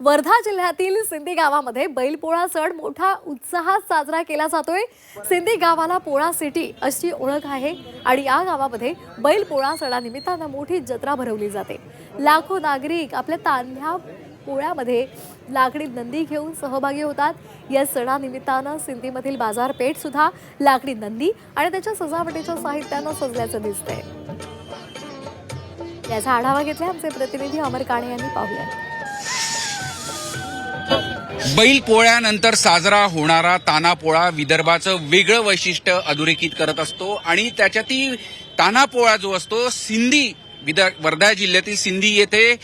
वर्धा जिल्ह्यातील सिंधी गावामध्ये बैलपोळा सण मोठा उत्साहात साजरा केला जातोय. सिंधी गावाला पोळा सिटी अशी ओळख आहे आणि या गावामध्ये बैलपोळा सणानिमित्तानं मोठी जत्रा भरवली जाते. लाखो नागरिक आपल्या तांध्या पोळ्यामध्ये लाकडी नंदी घेऊन सहभागी होतात. या सणानिमित्तानं सिंधीमधील बाजारपेठसुद्धा लाकडी नंदी आणि त्याच्या सजावटीच्या साहित्यानं सजल्याचं दिसतंय. याचा आढावा घेतला आमचे प्रतिनिधी अमर काणे यांनी. पाहूया बैल पोळ्यानंतर साजरा होणारा तानापोळा विदर्भाचं वेगळं वैशिष्ट्य अधोरेखित करत असतो आणि त्याच्यातील तानापोळा जो असतो सिंधी विदर् वर्धा जिल्ह्यातील सिंधी येथे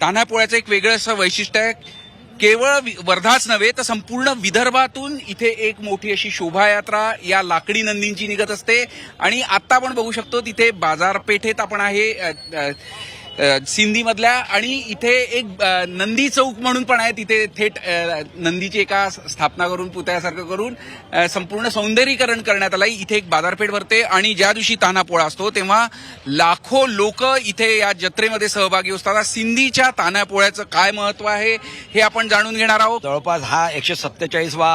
तानापोळ्याचं एक वेगळं असं वैशिष्ट्य आहे. केवळ वि- वर्धाच नव्हे तर संपूर्ण विदर्भातून इथे एक मोठी अशी शोभायात्रा या लाकडी नंदींची निघत असते. आणि आता आपण बघू शकतो तिथे बाजारपेठेत आपण आहे सिंधीमधल्या आणि इथे एक नंदी चौक म्हणून पण आहे तिथे थेट नंदीची एका स्थापना करून पुतळ्यासारखं करून संपूर्ण सौंदर्यीकरण करण्यात आलं इथे एक बाजारपेठ भरते आणि ज्या दिवशी ताना पोळा असतो तेव्हा लाखो लोक इथे या जत्रेमध्ये सहभागी असतात. सिंधीच्या ताना पोळ्याचं काय महत्त्व आहे हे आपण जाणून घेणार आहोत. जवळपास हा एकशे सत्तेचाळीसवा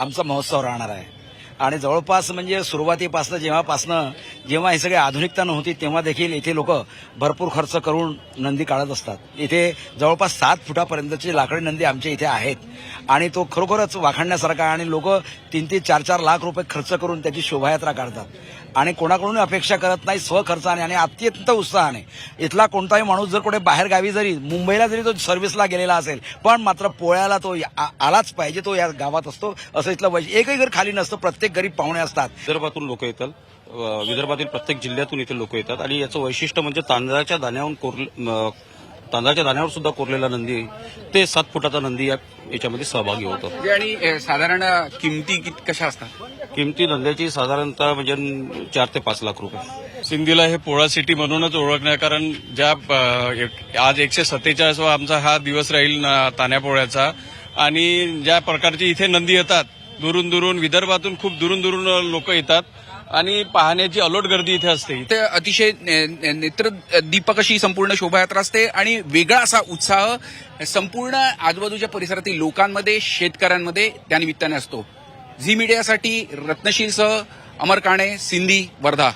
आमचा महोत्सव राहणार आहे. आणि जवळपास म्हणजे सुरुवातीपासनं जेव्हापासनं जेव्हा ही सगळी आधुनिकता नव्हती तेव्हा देखील इथे लोक भरपूर खर्च करून नंदी काढत असतात. इथे जवळपास सात फुटापर्यंतची लाकडी नंदी आमच्या इथे आहेत. आणि तो खरोखरच वाखाणण्यासारखा आणि लोक तीन ते चार चार लाख रुपये खर्च करून त्याची शोभायात्रा काढतात. आणि कोणाकडून अपेक्षा करत नाही स्वखर्चाने आणि अत्यंत उत्साहाने. इथला कोणताही माणूस जर कुठे बाहेर गावी जरी मुंबईला जरी तो सर्व्हिसला गेलेला असेल पण मात्र पोळ्याला तो या- आलाच पाहिजे तो या गावात असतो असं इथलं वैश एकही घर खाली नसतं प्रत्येक गरीब पाहुणे असतात. विदर्भातून लोक येतात. विदर्भातील प्रत्येक जिल्ह्यातून इथे लोक येतात. आणि याचं वैशिष्ट्य म्हणजे तांदळाच्या दाण्याहून कोर तांदळाच्या दाण्यावर सुद्धा कोरलेला नंदी ते सात फुटाचा नंदी याच्यामध्ये सहभागी होतो. आणि साधारण किमती कित- कशा असतात? किमती नंद्याची साधारणतः म्हणजे चार ते पाच लाख रुपये. सिंधीला हे पोळा सिटी म्हणूनच ओळखणार कारण ज्या आज एकशे सत्तेचाळीसवा आमचा हा दिवस राहील न- तान्या पोळ्याचा. आणि ज्या प्रकारची इथे नंदी येतात दुरून दुरून विदर्भातून खूप दुरून दुरून लोक येतात आणि पाहण्याची अलोट गर्दी इथे असते. ते अतिशय ने- नेत्र दीपक अशी संपूर्ण शोभायात्रा असते आणि वेगळा असा उत्साह संपूर्ण आजूबाजूच्या परिसरातील लोकांमध्ये शेतकऱ्यांमध्ये त्यानिमित्ताने असतो. झी मीडियासाठी रत्नशीलसह अमर काणे सिंधी वर्धा.